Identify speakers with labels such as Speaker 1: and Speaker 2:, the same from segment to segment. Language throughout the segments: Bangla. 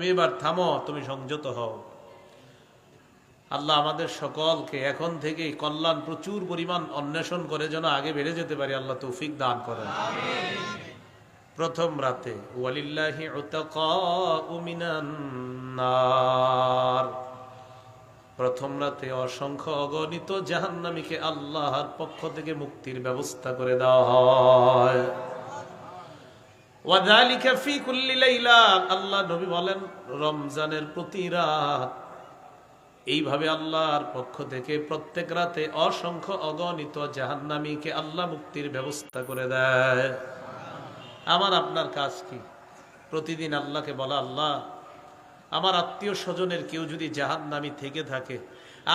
Speaker 1: তুমি এবার থামো, তুমি সংযত হও। আল্লাহ আমাদের সকলকে এখন থেকেই কল্যাণ প্রচুর পরিমাণ অন্বেষণ করে যেন আগে বেড়ে যেতে পারি, আল্লাহ তৌফিক দান করেন। প্রথম রাতে প্রথম রাতে অসংখ্য অগণিত জাহান্নামীকে আল্লাহর পক্ষ থেকে মুক্তির ব্যবস্থা করে দেওয়া হয়। ওয়াযালিকা ফি কুল্লি লাইলা। আল্লাহ নবী বলেন, রমজানের প্রতি রাত। এইভাবে আল্লাহর পক্ষ থেকে প্রত্যেক রাতে অসংখ্য অগণিত জাহান্নামীকে আল্লাহ মুক্তির ব্যবস্থা করে দেয়। আমার, আপনার কাজ কি? প্রতিদিন আল্লাহকে বলা, আল্লাহ আমার আত্মীয় স্বজনের কেউ যদি জাহান্নামী থেকে থাকে,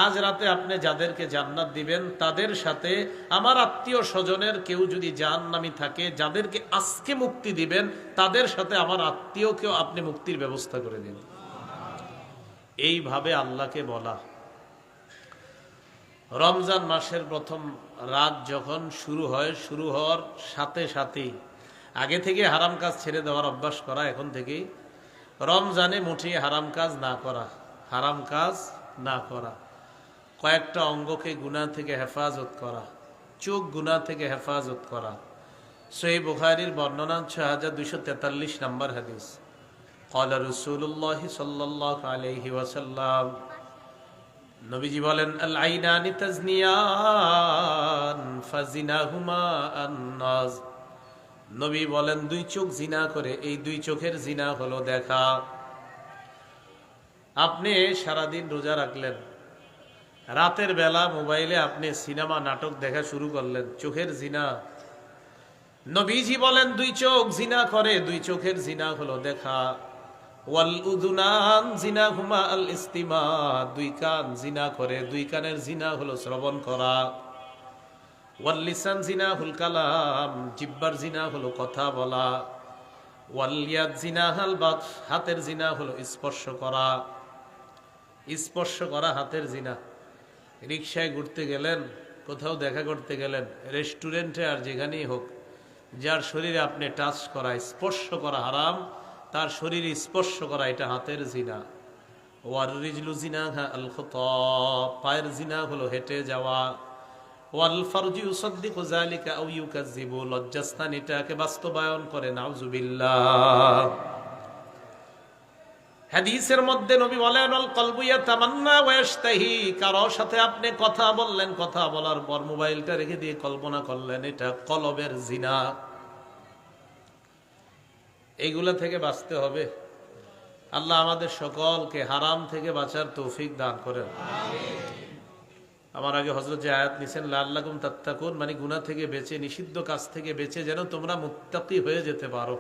Speaker 1: আজ রাতে আপনি যাদেরকে জান্নাত দিবেন, তাদের সাথে আমার আত্মীয় স্বজনের কেউ যদি জাহান্নামী থাকে, যাদেরকে আজকে মুক্তি দিবেন, তাদের সাথে আমার আত্মীয়কেও আপনি মুক্তির ব্যবস্থা করে দিন। এইভাবে আল্লাহকে বলা। রমজান মাসের প্রথম রাত যখন শুরু হয়, শুরু হওয়ার সাথে সাথেই আগে থেকে হারাম কাজ ছেড়ে দেওয়ার অভ্যাস করা, এখন থেকেই রমজানে মুঠি হারাম কাজ না করা, হারাম কাজ না করা। কয়েকটা অঙ্গকে গুণা থেকে হেফাজত করা, চোখ গুণা থেকে হেফাজত করা। সই বুখারির বর্ণনা ছ হাজার দুশো তেতাল্লিশ নম্বর হাদিস। কলা রসুল্লাহ সাল্লাহ আলহি ওসাল্লাম নবীজি বলেন আল আইনানি ফাজিনা হুমা আন্নাজ। নবী বলেন, দুই চোখ জিনা করে, এই দুই চোখের জিনা হলো দেখা। আপনি সারাদিন রোজা রাখলেন, রাতের বেলা মোবাইলে আপনি সিনেমা, নাটক দেখা শুরু করলেন, চোখের জিনা। নবীজি বলেন, দুই চোখ জিনা করে, দুই চোখের জিনা হলো দেখা। ওয়াল উদুনান জিনা হুমা আল ইস্তিমা, দুই কান জিনা করে, দুই কানের জিনা হলো শ্রবণ করা। ওয়াল লিসান জিনা হুল কালাম, জিব্বার জিনা হলো কথা বলা। ওয়াল ইয়াদ জিনা হাল বাত, হাতের জিনা হলো স্পর্শ করা। স্পর্শ করা হাতের জিনা। রিক্সায় ঘুরতে গেলেন, কোথাও দেখা করতে গেলেন, রেস্টুরেন্টে আর যেখানেই হোক, যার শরীরে আপনি টাচ করা, স্পর্শ করা হারাম, তার শরীরে স্পর্শ করা এটা হাতের জিনা। ওয়ার রিজলু জিনা আল পায়ের জিনা হলো হেঁটে যাওয়া। আপনি কথা বললেন, কথা বলার পর মোবাইলটা রেখে দিয়ে কল্পনা করলেন, এটা কলবের জিনা। এইগুলা থেকে বাঁচতে হবে। আল্লাহ আমাদের সকলকে হারাম থেকে বাঁচার তৌফিক দান করেন। আমার আগে হজরত যে আয়াত নিছেন লাল্লাকুম তাত্তাকুন মানে গুনা থেকে বেঁচে, নিষিদ্ধ কাজ থেকে বেঁচে যেন তোমরা মুত্তাকি হয়ে যেতে পারো।